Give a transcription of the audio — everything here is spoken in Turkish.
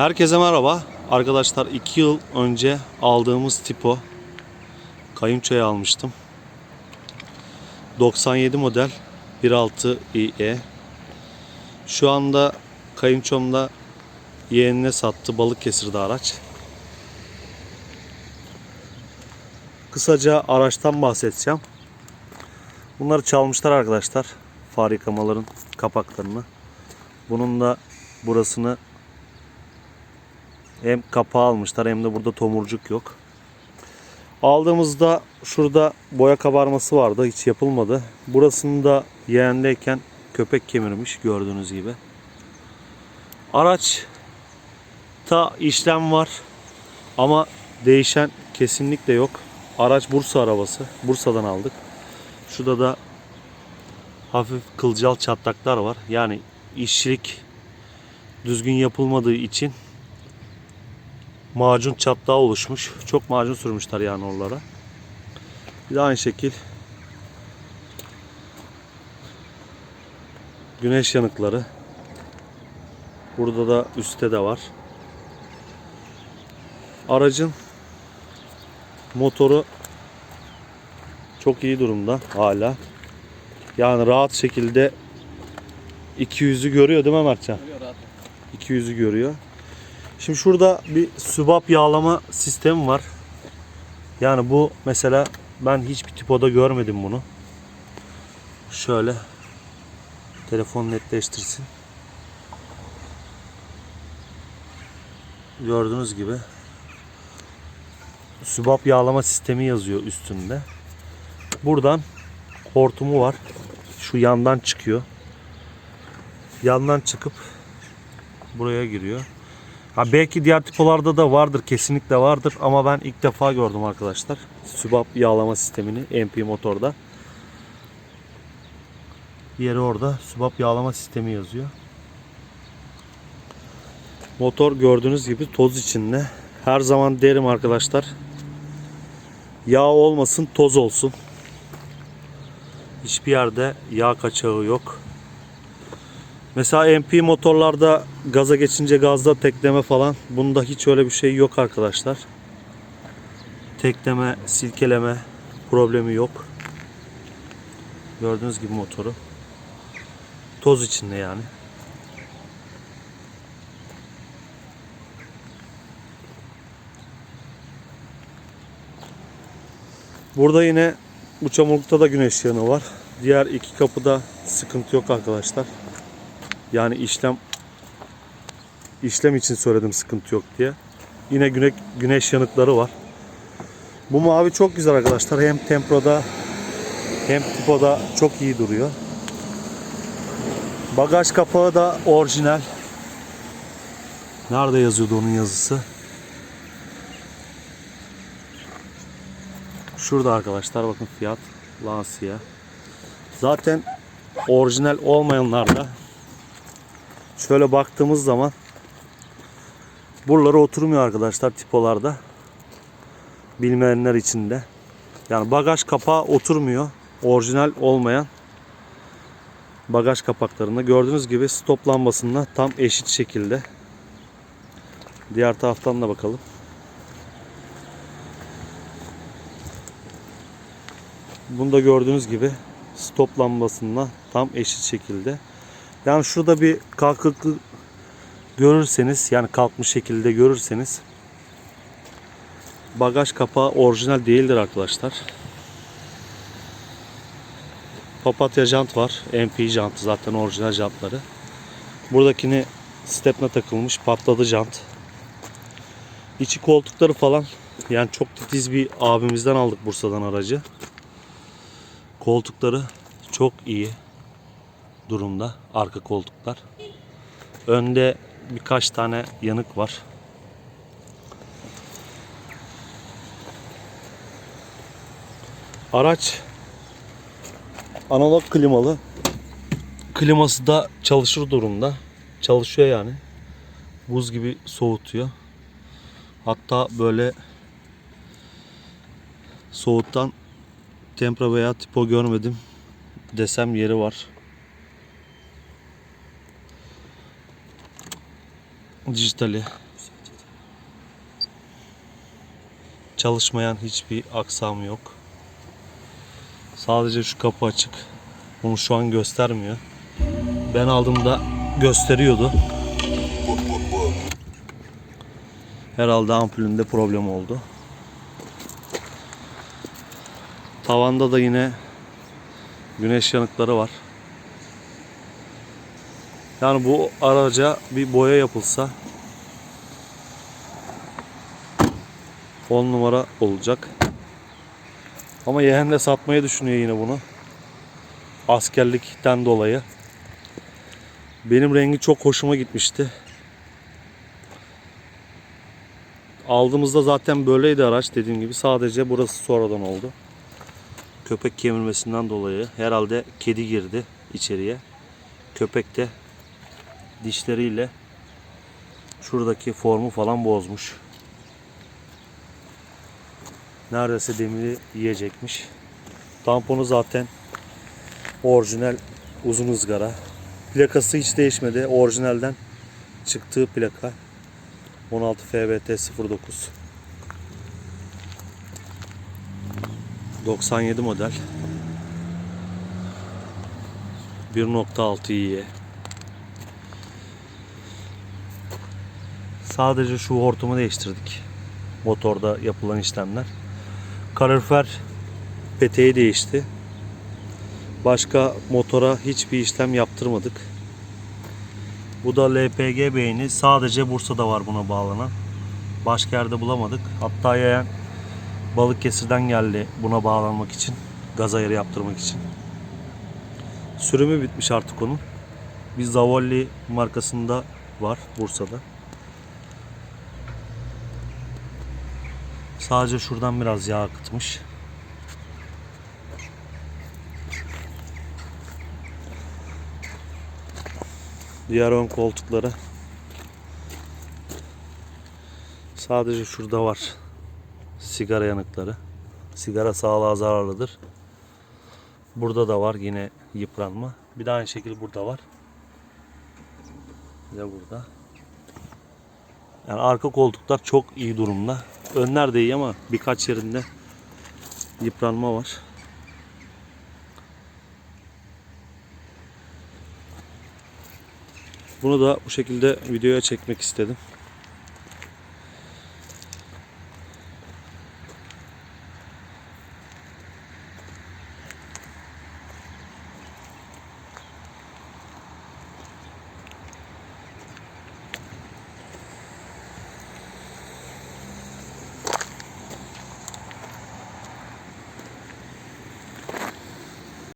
Herkese merhaba. Arkadaşlar 2 yıl önce aldığımız tipo kayınçoya almıştım. 97 model 1.6 IE. Şu anda kayınçomda yeğenine sattı. Balıkesir'de araç. Kısaca araçtan bahsedeceğim. Bunları çalmışlar arkadaşlar. Far yıkamaların kapaklarını. Bunun da burasını hem kapağı almışlar hem de burada tomurcuk yok. Aldığımızda şurada boya kabarması vardı. Hiç yapılmadı. Burasında yeğendeyken köpek kemirmiş gördüğünüz gibi. Araç ta işlem var ama değişen kesinlikle yok. Araç Bursa arabası. Bursa'dan aldık. Şurada da hafif kılcal çatlaklar var. Yani işçilik düzgün yapılmadığı için macun çatlağı oluşmuş. Çok macun sürmüşler yani oralara. Bir de aynı şekil güneş yanıkları. Burada da üstte de var. Aracın motoru çok iyi durumda hala. Yani rahat şekilde 200'ü görüyor değil mi Mertcan? 200'ü görüyor. Şimdi şurada bir sübap yağlama sistemi var. Yani bu mesela ben hiçbir tipoda görmedim bunu. Şöyle telefon netleştirsin. Gördüğünüz gibi sübap yağlama sistemi yazıyor üstünde. Buradan hortumu var. Şu yandan çıkıyor. Yandan çıkıp buraya giriyor. Ha belki diğer tipolarda da vardır, kesinlikle vardır ama ben ilk defa gördüm arkadaşlar. Sübap yağlama sistemini MP motorda. Yeri orada. Sübap yağlama sistemi yazıyor. Motor gördüğünüz gibi toz içinde. Her zaman derim arkadaşlar. Yağ olmasın, toz olsun. Hiçbir yerde yağ kaçağı yok. Mesela MP motorlarda gaza geçince gazda tekleme falan. Bunda hiç öyle bir şey yok arkadaşlar. Tekleme, silkeleme problemi yok. Gördüğünüz gibi motoru. Toz içinde yani. Burada yine bu çamurlukta da güneş yanığı var. Diğer iki kapıda sıkıntı yok arkadaşlar. Yani işlem işlem için söyledim sıkıntı yok diye. Yine güne, güneş yanıkları var. Bu mavi çok güzel arkadaşlar. Hem temproda hem tipoda çok iyi duruyor. Bagaj kapağı da orijinal. Nerede yazıyordu onun yazısı? Şurada arkadaşlar bakın fiyat Lancia. Zaten orijinal olmayanlarda şöyle baktığımız zaman buralara oturmuyor arkadaşlar tipolarda. Bilmeyenler için de. Yani bagaj kapağı oturmuyor. Orijinal olmayan bagaj kapaklarında gördüğünüz gibi stop lambasında tam eşit şekilde. Diğer taraftan da bakalım. Bunda gördüğünüz gibi stop lambasında tam eşit şekilde. Yani şurada bir kalkıklı görürseniz yani kalkmış şekilde görürseniz bagaj kapağı orijinal değildir arkadaşlar. Papatya jant var. MP jantı zaten orijinal jantları. Buradakini stepne takılmış patladı jant. İçi koltukları falan yani çok titiz bir abimizden aldık Bursa'dan aracı. Koltukları çok iyi durumda. Arka koltuklar. Önde birkaç tane yanık var. Araç analog klimalı. Kliması da çalışır durumda. Çalışıyor yani. Buz gibi soğutuyor. Hatta böyle soğuttan tempra veya tipo görmedim desem yeri var. dijitali çalışmayan hiçbir aksam yok. Sadece şu kapı açık. Bunu şu an göstermiyor. Ben aldığımda gösteriyordu. Herhalde ampulünde problem oldu. Tavanda da yine güneş yanıkları var. Yani bu araca bir boya yapılsa 10 numara olacak. Ama yeğen de satmayı düşünüyor yine bunu. Askerlikten dolayı. Benim rengi çok hoşuma gitmişti. Aldığımızda zaten böyleydi araç dediğim gibi. Sadece burası sonradan oldu. Köpek kemirmesinden dolayı herhalde kedi girdi içeriye. Köpek de dişleriyle şuradaki formu falan bozmuş. Neredeyse demiri yiyecekmiş. Tamponu zaten orijinal uzun ızgara. Plakası hiç değişmedi. Orijinalden çıktığı plaka. 16 FBT 09. 97 model. 1.6 iyi. Sadece şu hortumu değiştirdik. Motorda yapılan işlemler. Kalorifer peteği değişti. Başka motora hiçbir işlem yaptırmadık. Bu da LPG beyni. Sadece Bursa'da var buna bağlanan. Başka yerde bulamadık. Hatta yayan Balıkesir'den geldi buna bağlanmak için. Gaz ayarı yaptırmak için. Sürümü bitmiş artık onun. Bir Zavolli markasında var Bursa'da. Sadece şuradan biraz yağ akıtmış. Diğer ön koltukları sadece şurada var. Sigara yanıkları. Sigara sağlığa zararlıdır. Burada da var yine yıpranma. Bir de aynı şekilde burada var. Bir de burada. Yani arka koltuklar çok iyi durumda. Önler de iyi ama birkaç yerinde yıpranma var. Bunu da bu şekilde videoya çekmek istedim.